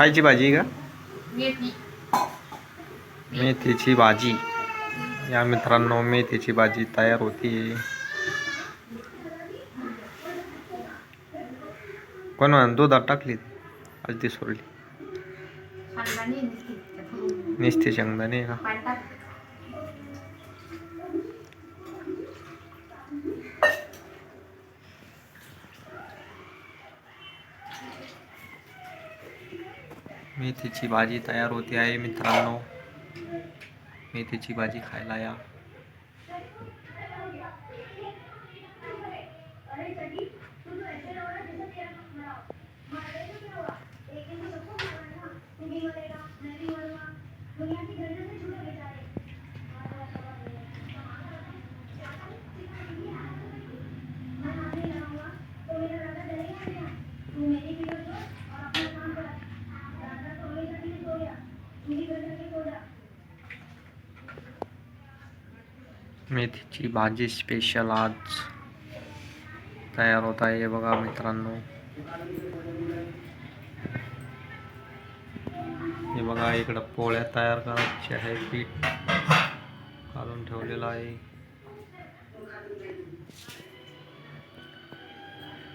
कायची भाजी का? मेथी. मेथीची भाजी. या मित्रांनो मेथीची भाजी तयार होती. कोण म्हण दुधात टाकली? आज ती सोडली निस्ते शेंगदाणे का? मेथीची भाजी तयार होते आहे मित्रांनो. मेथीची भाजी खायला या. मेथीची भाजी स्पेशल आज तयार होत आहे बघा मित्रांनो. हे बघा इकडं पोळ्या तयार करायची आहे पीठ काढून ठेवलेलं आहे.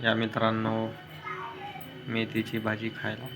या मित्रांनो मेथीची भाजी खायला.